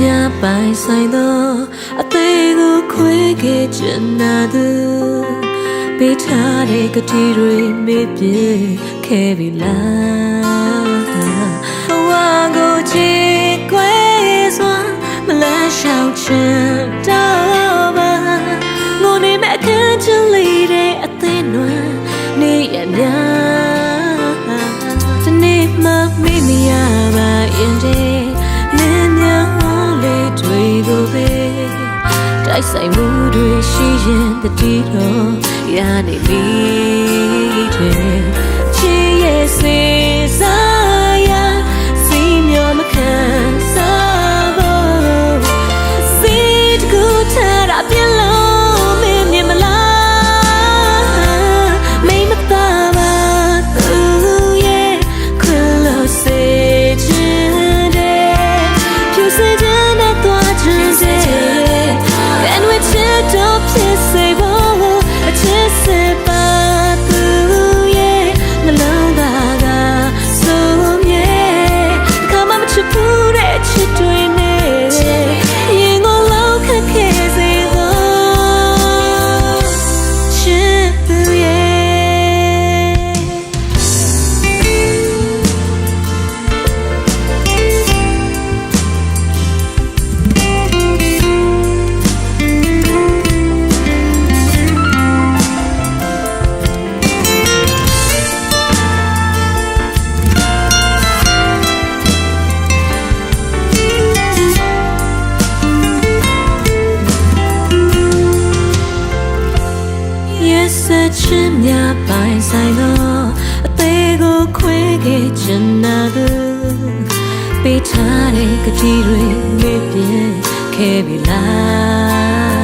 များပိုင်ဆိုင်သောအသေးကိုခွဲခဲ့ချင်နာသူပေးထားတဲ့ကတိတွေမေ့ပြေခဲ့ပြီလားဘဝကိုချစ်ခွဲ တိုက်ဆိုင်မှုတွေရှိရင်တတိတော်ရနေပြီတဲ့ချစ်ရဲ့စေ ချင်းများပိုင်ဆိုင်သောအသေးကိုခွဲခဲ့ချင်နာသူပေးထားတဲ့ကတိတွေမေ့ပြခဲ့ပြီလား